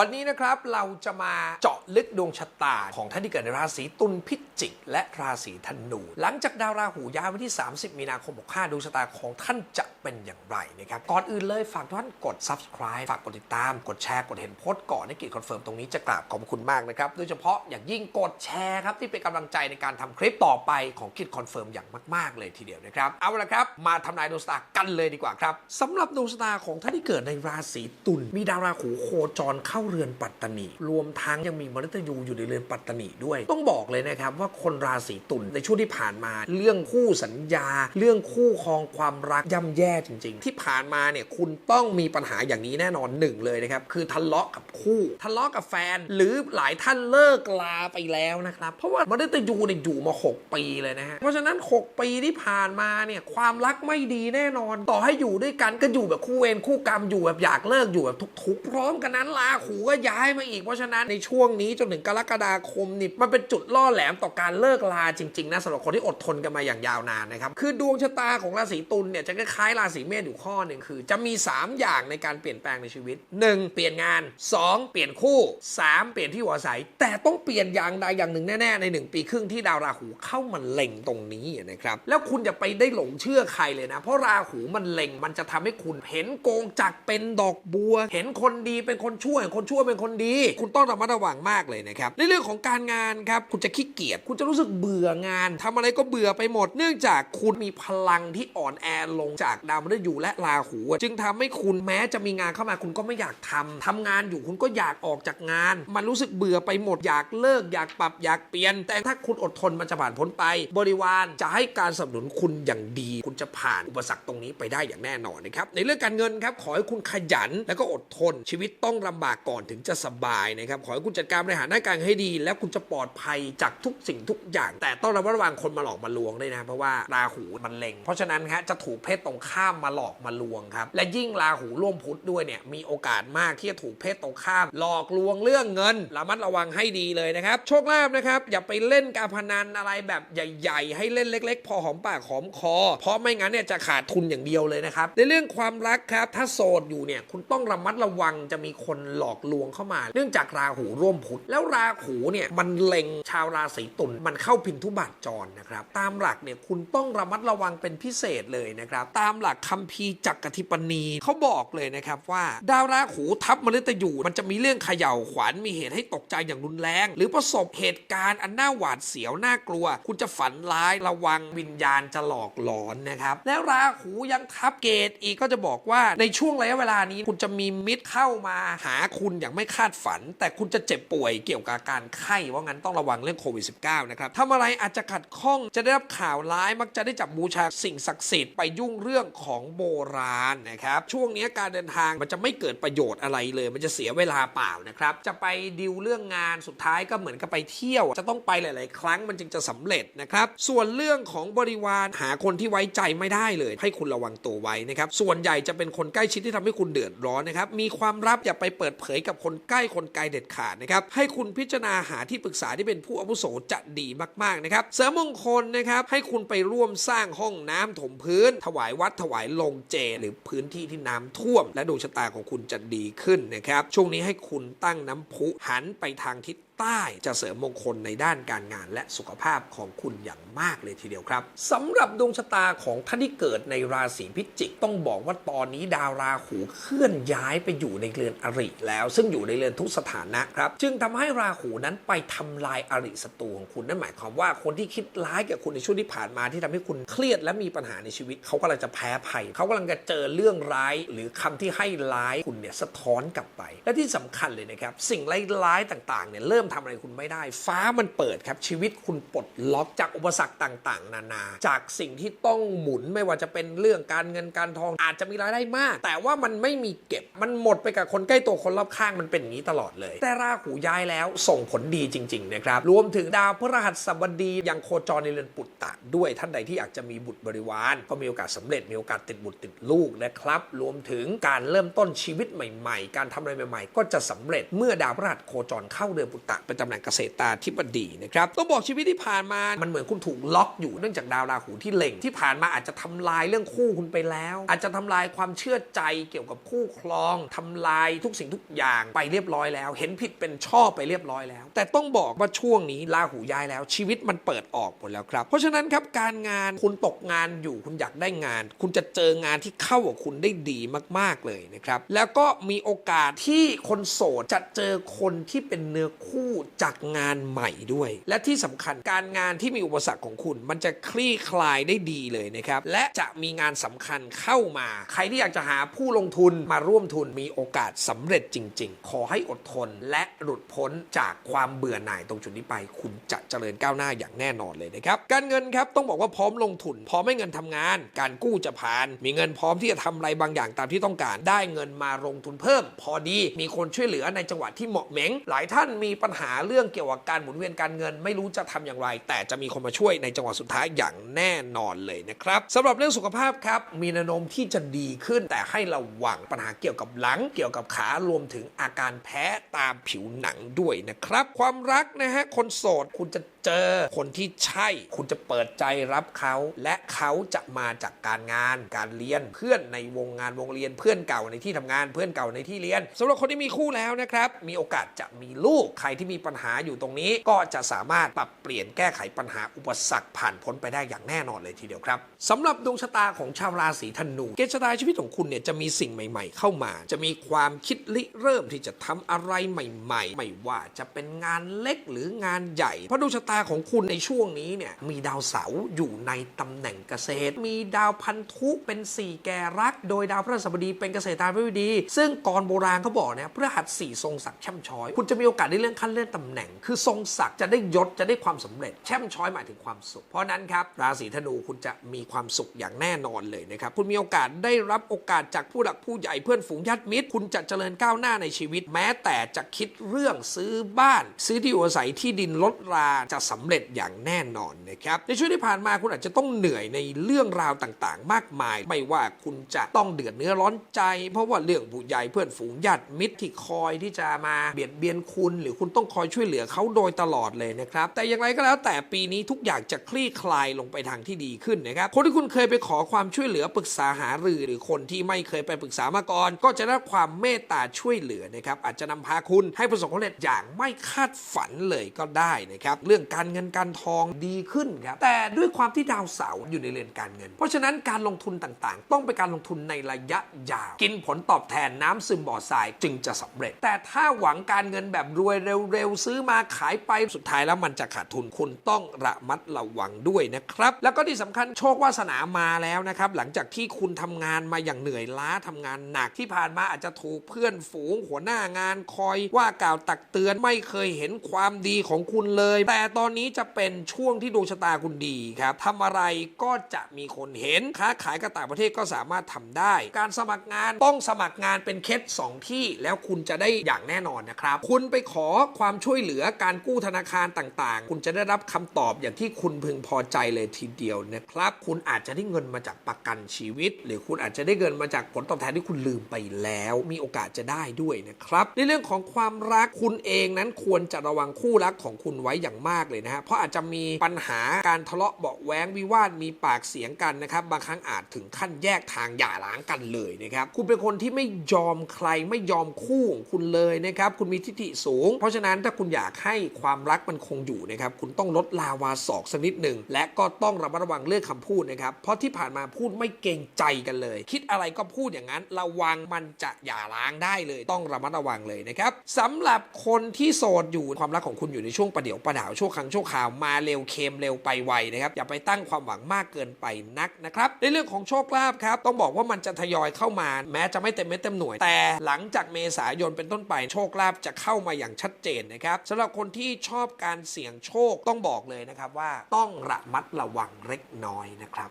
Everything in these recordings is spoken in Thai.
วันนี้นะครับเราจะมาเจาะลึกดวงชะตาของท่านที่เกิดในราศีตุลพิจิก และราศีธนู หลังจากดาวราหูย้ายวันที่ 30 มีนาคม 65ดวงชะตาของท่านจะ เป็นอย่างไรนะครับ ก่อนอื่นเลยฝากทุกท่านกด subscribe ฝากกดติดตาม กดแชร์ กดเห็นโพสต์ก่อนให้กิจคอนเฟิร์มตรงนี้จะกราบขอบคุณมากนะครับ โดยเฉพาะอย่างยิ่งกดแชร์ครับที่เป็นกำลังใจในการทำคลิปต่อไปของกิจคอนเฟิร์มอย่างมาก ๆ เลยทีเดียวนะครับ เอาละครับ มาทำนายดวงชะตากันเลยดีกว่าครับสำหรับดวงชะตาของท่านที่เกิดในราศีตุลมีดาวราหูโคจรเข้าเรือนปัตตานี รวมทั้งยังมีมฤตยูอยู่ในเรือนปัตตานีด้วย ต้องบอกเลยนะครับว่าคนราศีตุลในช่วงที่ผ่านมา เรื่องคู่สัญญา เรื่องคู่ครองความรักย่ำแย่จริง ๆ ที่ผ่านมาเนี่ยคุณต้องมีปัญหาอย่างนี้แน่นอนหนึ่งเลยนะครับ คือทะเลาะกับคู่ ทะเลาะกับแฟน หรือหลายท่านเลิกลาไปแล้วนะครับ เพราะว่ามฤตยูเนี่ยอยู่มา 6 ปีเลยนะฮะเพราะฉะนั้น 6 ปีที่ผ่านมาเนี่ยความรักไม่ดีแน่นอน ต่อให้อยู่ด้วยกันก็อยู่แบบคู่เวรคู่กรรมอยู่แบบอยากเลิกอยู่แบบทุก ๆ พร้อมกันนั้นลาหูก็ย้ายมาอีกเพราะฉะนั้นในช่วงนี้จนถึงกรกฎาคมนี่มันเป็นจุดล่อแหลมต่อการเลิกลาจริงๆนะสำหรับคนที่อดทนกันมาอย่างยาวนานนะครับคือดวงชะตาของราศีตุลเนี่ยจะคล้ายๆราศีเมษอยู่ข้อหนึ่งคือ จะมี 3 อย่างในการเปลี่ยนแปลงในชีวิต 1. เปลี่ยนงาน 2. เปลี่ยนคู่ 3. เปลี่ยนที่อยู่อาศัย แต่ต้องเปลี่ยนอย่างใดอย่างหนึ่งแน่ๆ ใน 1 ปีครึ่งที่ดาวราหูเข้ามาเล็งตรงนี้นะครับแล้วคุณจะไปได้หลงเชื่อใครเลยนะ เพราะราหูมันเล็งมันจะทำให้คุณเห็นโกงจักเป็นดอกบัว เห็นคนดีเป็นคนชั่วเห็นคนชั่วเป็นคนดี คุณต้องระมัดระวังมากเลยนะครับในเรื่องของการงานครับคุณจะขี้เกียจคุณจะรู้สึกเบื่องานทำอะไรก็เบื่อไปหมด เนื่องจากคุณมีพลังที่อ่อนแอลงจากดาวมฤตยูและราหู จึงทำให้คุณแม้จะมีงานเข้ามาคุณก็ไม่อยากทำทำงานอยู่คุณก็อยากออกจากงาน มันรู้สึกเบื่อไปหมดอยากเลิก อยากปรับอยากเปลี่ยน แต่ถ้าคุณอดทนมันจะผ่านพ้นไป บริวารจะให้การสนับสนุนคุณอย่างดี คุณจะผ่านอุปสรรคตรงนี้ไปได้อย่างแน่นอนนะครับในเรื่องการเงินครับขอให้คุณขยันแล้วก็อดทน ชีวิตต้องลำบากก่อนถึงจะสบายนะครับขอให้คุณจัดการบริหารหน้าการให้ดี แล้วคุณจะปลอดภัยจากทุกสิ่งทุกอย่าง แต่ต้องระมัดระวังคนมาหลอกมาลวงด้วยนะเพราะว่าราหูมันเล็งเพราะฉะนั้นฮะจะถูกเพศตรงข้ามข้ามาหลอกมาลวงครับ และยิ่งราหูร่วมพุธด้วยเนี่ยมีโอกาสมากที่จะถูกเพศตรงข้าม หลอกลวงเรื่องเงินระมัดระวังให้ดีเลยนะครับโชคลาภนะครับอย่าไปเล่นการพนันอะไรแบบใหญ่ ๆ ให้เล่นเล็ก ๆ พอหอมปากหอมคอ เพราะไม่งั้นเนี่ยจะขาดทุนอย่างเดียวเลยนะครับในเรื่องความรักครับถ้าโสดอยู่เนี่ยคุณต้องระมัดระวังจะมีคนหลอกลวงเข้ามา เนื่องจากราหูร่วมพุธแล้วราหูเนี่ยมันเล็งชาวราศีตุลมันเข้าพินทุบาทจรนะครับตามหลักเนี่ยคุณต้องระมัดระวังเป็นพิเศษเลยนะครับตามหลักคัมภีร์จักรทิปนีเขาบอกเลยนะครับว่า ดาวราหูทับมฤตยูมันจะมีเรื่องเขย่าขวัญมีเหตุให้ตกใจอย่างรุนแรง หรือประสบเหตุการณ์อันน่าหวาดเสียวน่ากลัว คุณจะฝันร้ายระวังวิญญาณจะหลอกหลอนนะครับแล้วราหูยังทับเกตอีกก็จะบอกว่าในช่วงระยะเวลานี้ คุณจะมีมิตรเข้ามาหาคุณอย่างไม่คาดฝัน แต่คุณจะเจ็บป่วยเกี่ยวกับการไข้ว่างั้นต้องระวังเรื่องโควิด -19 นะครับทำอะไรอาจจะขัดข้องจะได้รับข่าวร้ายมักจะได้จับบูชาสิ่งศักดิ์สิทธิ์ไปยุ่งเรื่องของโบราณนะครับ ช่วงนี้การเดินทางมันจะไม่เกิดประโยชน์อะไรเลย มันจะเสียเวลาเปล่านะครับ จะไปดิวเรื่องงานสุดท้ายก็เหมือนกับไปเที่ยว จะต้องไปหลาย ๆ ครั้งมันจึงจะสำเร็จนะครับ ส่วนเรื่องของบริวารหาคนที่ไว้ใจไม่ได้เลย ให้คุณระวังตัวไว้นะครับ ส่วนใหญ่จะเป็นคนใกล้ชิดที่ทำให้คุณเดือดร้อนนะครับ มีความลับอย่าไปเปิดเผยกับคนใกล้คนไกลเด็ดขาดนะครับ ให้คุณพิจารณาหาที่ปรึกษาที่เป็นผู้อาวุโสจะดีมาก ๆ นะครับ เสริมมงคลนะครับ ให้คุณไปร่วมสร้างห้องน้ำถมพื้น ถวายวัดถวายลงเจ หรือพื้นที่ที่น้ำท่วม และดวงชะตาของคุณจะดีขึ้นนะครับ ช่วงนี้ให้คุณตั้งน้ำพุหันไปทางทิศ ใต้จะเสริมมงคลในด้านการงานและสุขภาพของคุณอย่างมากเลยทีเดียวครับสำหรับดวงชะตาของท่านที่เกิดในราศีพิจิกต้องบอกว่าตอนนี้ดาวราหูเคลื่อนย้ายไปอยู่ในเรือนอริแล้ว ซึ่งอยู่ในเรือนทุกสถานะครับ จึงทำให้ราหูนั้นไปทำลายอริศัตรูของคุณนั่นหมายความว่าคนที่คิดร้ายกับคุณในช่วงที่ผ่านมาที่ทำให้คุณเครียดและมีปัญหาในชีวิต เขากำลังจะแพ้ภัย เขากำลังจะเจอเรื่องร้าย หรือคำที่ให้ร้ายคุณเนี่ยสะท้อนกลับไป และที่สำคัญเลยนะครับสิ่งร้ายๆต่างๆเนี่ยเริ่มทำอะไรคุณไม่ได้ ฟ้ามันเปิดครับชีวิตคุณปลดล็อกจากอุปสรรคต่าง ๆ นานา จากสิ่งที่ต้องหมุนไม่ว่าจะเป็นเรื่องการเงินการทองอาจจะมีรายได้มาก แต่ว่ามันไม่มีเก็บมันหมดไปกับคนใกล้ตัวคนรอบข้างมันเป็นอย่างนี้ตลอดเลย แต่ราหูย้ายแล้วส่งผลดีจริง ๆ นะครับ รวมถึงดาวพฤหัสบดียังโคจรในเรือนปุตตะด้วยท่านใดที่อยากจะมีบุตรบริวาร ก็มีโอกาสสำเร็จมีโอกาสติดบุตรติดลูกนะครับ รวมถึงการเริ่มต้นชีวิตใหม่ ๆ การทำอะไรใหม่ ๆ ก็จะสำเร็จเมื่อดาวพฤหัสโคจรเข้าเรือนปุตตะะเป็นตำแหน่งเกษตราธิบดีนะครับต้องบอกชีวิตที่ผ่านมามันเหมือนคุณถูกล็อกอยู่เนื่องจากดาวราหูที่เล็งที่ผ่านมาอาจจะทำลายเรื่องคู่คุณไปแล้ว อาจจะทำลายความเชื่อใจเกี่ยวกับคู่ครองทำลายทุกสิ่งทุกอย่างไปเรียบร้อยแล้ว เห็นผิดเป็นชอบไปเรียบร้อยแล้ว แต่ต้องบอกว่าช่วงนี้ราหูย้ายแล้ว ชีวิตมันเปิดออกหมดแล้วครับ เพราะฉะนั้นครับการงานคุณตกงานอยู่คุณอยากได้งาน คุณจะเจองานที่เข้ากับคุณได้ดีมาก ๆเลยนะครับแล้วก็มีโอกาสที่คนโสดจะเจอคนที่เป็นเนื้อคู่จากงานใหม่ด้วย และที่สำคัญการงานที่มีอุปสรรคของคุณ มันจะคลี่คลายได้ดีเลยนะครับ และจะมีงานสำคัญเข้ามา ใครที่อยากจะหาผู้ลงทุนมาร่วมทุนมีโอกาสสำเร็จจริง ๆ ขอให้อดทนและหลุดพ้นจากความเบื่อหน่ายตรงจุดนี้ไป คุณจะเจริญก้าวหน้าอย่างแน่นอนเลยนะครับ การเงินครับต้องบอกว่าพร้อมลงทุนพร้อมให้เงินทำงาน การกู้จะผ่าน มีเงินพร้อมที่จะทำอะไรบางอย่างตามที่ต้องการได้เงินมาลงทุนเพิ่ม พอดีมีคนช่วยเหลือในจังหวะที่เหมาะเหม็งหลายท่านมีปัญหาเรื่องเกี่ยวกับการหมุนเวียนการเงิน ไม่รู้จะทำอย่างไร แต่จะมีคนมาช่วยในจังหวะสุดท้ายอย่างแน่นอนเลยนะครับสำหรับเรื่องสุขภาพครับมีแนวโน้มที่จะดีขึ้น แต่ให้ระวังปัญหาเกี่ยวกับหลัง เกี่ยวกับขารวมถึงอาการแพ้ตามผิวหนังด้วยนะครับ ความรักนะฮะคนโสดคุณจะ เจอคนที่ใช่ คุณจะเปิดใจรับเขา และเขาจะมาจากการงาน การเรียนเพื่อนในวงงานวงเรียนเพื่อนเก่าในที่ทำงานเพื่อนเก่าในที่เรียนสำหรับคนที่มีคู่แล้วนะครับ มีโอกาสจะมีลูกใครที่มีปัญหาอยู่ตรงนี้ ก็จะสามารถปรับเปลี่ยนแก้ไขปัญหาอุปสรรคผ่านพ้นไปได้อย่างแน่นอนเลยทีเดียวครับสำหรับดวงชะตาของชาวราศีธนูเกณฑ์ชะตาชีวิตของคุณเนี่ยจะมีสิ่งใหม่ ๆ เข้ามา จะมีความคิดริเริ่มที่จะทำอะไรใหม่ ๆ ไม่ว่าจะเป็นงานเล็กหรืองานใหญ่เพราะดวงชะตาของคุณในช่วงนี้เนี่ยมีดาวเสาร์อยู่ในตำแหน่งเกษตร มีดาวพันธุเป็นสี่แกรัก โดยดาวพฤหัสบดีเป็นเกษตรตาธิบดี ซึ่งก่อนโบราณเขาบอกเนี่ยพฤหัสสี่ทรงศักดิ์แช่มช้อย คุณจะมีโอกาสได้เลื่อนขั้นเลื่อนตำแหน่ง คือทรงศักดิ์จะได้ยศจะได้ความสำเร็จ แช่มช้อยหมายถึงความสุข เพราะนั้นครับราศีธนูคุณจะมีความสุขอย่างแน่นอนเลยนะครับคุณมีโอกาสได้รับโอกาสจากผู้หลักผู้ใหญ่เพื่อนฝูงญาติมิตร คุณจะเจริญก้าวหน้าในชีวิต แม้แต่จะคิดเรื่องซื้อบ้าน ซื้อที่อยู่อาศัยที่ดินลดราจะสำเร็จอย่างแน่นอนนะครับในช่วงที่ผ่านมาคุณอาจจะต้องเหนื่อยในเรื่องราวต่างๆ มากมาย ไม่ว่าคุณจะต้องเดือดเนื้อร้อนใจ เพราะว่าเรื่องผู้ใหญ่เพื่อนฝูงญาติมิตรที่คอยที่จะมาเบียดเบียนคุณ หรือคุณต้องคอยช่วยเหลือเขาโดยตลอดเลยนะครับแต่อย่างไรก็แล้วแต่ปีนี้ทุกอย่างจะคลี่คลายลงไปทางที่ดีขึ้นนะครับคนที่คุณเคยไปขอความช่วยเหลือปรึกษาหารือหรือคนที่ไม่เคยไปปรึกษามาก่อน ก็จะได้ความเมตตาช่วยเหลือนะครับอาจจะนำพาคุณให้ประสบความสำเร็จอย่างไม่คาดฝันเลยก็ได้นะครับเรื่องการเงินการทองดีขึ้นครับ แต่ด้วยความที่ดาวเสาร์อยู่ในเรือนการเงิน เพราะฉะนั้นการลงทุนต่างๆ ต้องเป็นการลงทุนในระยะยาว กินผลตอบแทนน้ำซึมบ่อทรายจึงจะสำเร็จ แต่ถ้าหวังการเงินแบบรวยเร็วๆ ซื้อมาขายไปสุดท้ายแล้วมันจะขาดทุนคุณต้องระมัดระวังด้วยนะครับ แล้วก็ที่สำคัญโชควาสนามาแล้วนะครับ หลังจากที่คุณทำงานมาอย่างเหนื่อยล้าทำงานหนักที่ผ่านมาอาจจะถูกเพื่อนฝูงหัวหน้างานคอยว่ากล่าวตักเตือนไม่เคยเห็นความดีของคุณเลย แต่ตอนนี้จะเป็นช่วงที่ดวงชะตาคุณดีครับทำอะไรก็จะมีคนเห็น ค้าขายกับต่างประเทศก็สามารถทำได้ การสมัครงานต้องสมัครงานเป็นเคสสองที่ แล้วคุณจะได้อย่างแน่นอนนะครับ คุณไปขอความช่วยเหลือการกู้ธนาคารต่างๆ คุณจะได้รับคำตอบอย่างที่คุณพึงพอใจเลยทีเดียวนะครับ คุณอาจจะได้เงินมาจากประกันชีวิต หรือคุณอาจจะได้เงินมาจากผลตอบแทนที่คุณลืมไปแล้ว มีโอกาสจะได้ด้วยนะครับ ในเรื่องของความรักคุณเองนั้นควรจะระวังคู่รักของคุณไว้อย่างมากเลยนะฮะเพราะอาจจะมีปัญหาการทะเลาะเบาะแว้งวิวาทมีปากเสียงกันนะครับบางครั้งอาจถึงขั้นแยกทางหย่าร้างกันเลยนะครับคุณเป็นคนที่ไม่ยอมใครไม่ยอมคู่ของคุณเลยนะครับคุณมีทิฐิสูง เพราะฉะนั้นถ้าคุณอยากให้ความรักมันคงอยู่นะครับคุณต้องลดลาวาศอกสักนิดหนึ่งและก็ต้องระมัดระวังเรื่องคำพูดนะครับเพราะที่ผ่านมาพูดไม่เกรงใจกันเลย คิดอะไรก็พูดอย่างนั้น ระวังมันจะหย่าร้างได้เลย ต้องระมัดระวังเลยนะครับสำหรับคนที่โสดอยู่ความรักของคุณอยู่ในช่วงประเดี๋ยวประดาวช่วงครั้งชั่วคราวมาเร็วเค็มเร็วไปไวนะครับอย่าไปตั้งความหวังมากเกินไปนักนะครับในเรื่องของโชคลาภครับต้องบอกว่ามันจะทยอยเข้ามา แม้จะไม่เต็มเม็ดเต็มหน่วย แต่หลังจากเมษายนเป็นต้นไปโชคลาภจะเข้ามาอย่างชัดเจนนะครับสำหรับคนที่ชอบการเสี่ยงโชคต้องบอกเลยนะครับว่าต้องระมัดระวังเล็กน้อยนะครับ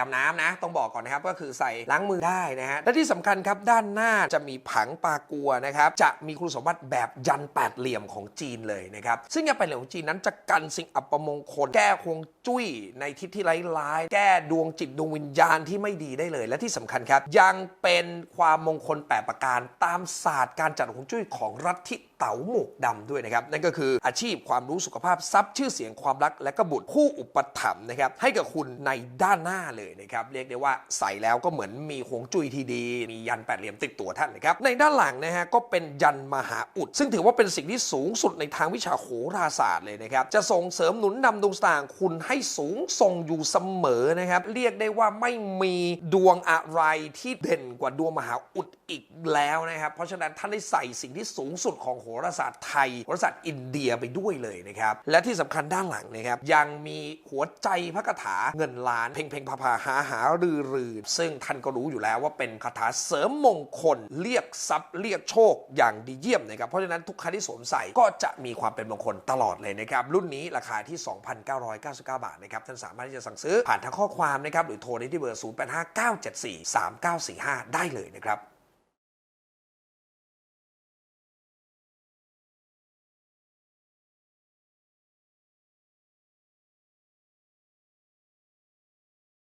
ดำน้ำนะ ต้องบอกก่อนนะครับก็คือใส่ล้างมือได้นะฮะและที่สำคัญครับด้านหน้าจะมีผังปากัวนะครับจะมีคุณสมบัติแบบยันแปดเหลี่ยมของจีนเลยนะครับซึ่งยันแปดเหลี่ยมของจีนนั้นจะกันสิ่งอัปมงคลแก้คงจุ้ยในทิศที่ร้ายๆ แก้ดวงจิตดวงวิญญาณที่ไม่ดีได้เลย และที่สำคัญครับ ยังเป็นความมงคลแปดประการตามศาสตร์การจัดฮวงจุ้ยของรัฐทิเต๋าหมวกดำด้วยนะครับนั่นก็คืออาชีพความรู้สุขภาพทรัพย์ชื่อเสียงความรัก และก็บุตรผู้อุปถัมภ์นะครับให้กับคุณในด้านหน้าเลยนะครับเรียกได้ว่าใส่แล้วก็เหมือนมีฮวงจุ้ยที่ดีมียันแปดเหลี่ยมติดตัวท่านนะครับในด้านหลังนะฮะก็เป็นยันมหาอุด ซึ่งถือว่าเป็นสิ่งที่สูงสุดในทางวิชาโหราศาสตร์เลยนะครับจะส่งเสริมหนุนนำดวงตางค์คุณใให้สูงส่งอยู่เสมอนะครับ เรียกได้ว่าไม่มีดวงอะไรที่เด่นกว่าดวงมหาอุดอีกแล้วนะครับ เพราะฉะนั้นท่านได้ใส่สิ่งที่สูงสุดของโหราศาสตร์ไทยโหราศาสตร์อินเดียไปด้วยเลยนะครับ และที่สำคัญด้านหลังนะครับ ยังมีหัวใจพระคาถาเงินล้าน เพ่งเพ่งพาพาหาหารือรือซึ่งท่านก็รู้อยู่แล้วว่าเป็นคาถาเสริมมงคล เรียกทรัพย์เรียกโชคอย่างดีเยี่ยมนะครับเพราะฉะนั้นทุกครั้งที่สวมใส่ก็จะมีความเป็นมงคลตลอดเลยนะครับรุ่นนี้ราคาที่ 2,999บาทนะครับท่านสามารถที่จะสั่งซื้อผ่านทางข้อความนะครับหรือโทรได้ที่เบอร์ 0859743945 ได้เลยนะครับ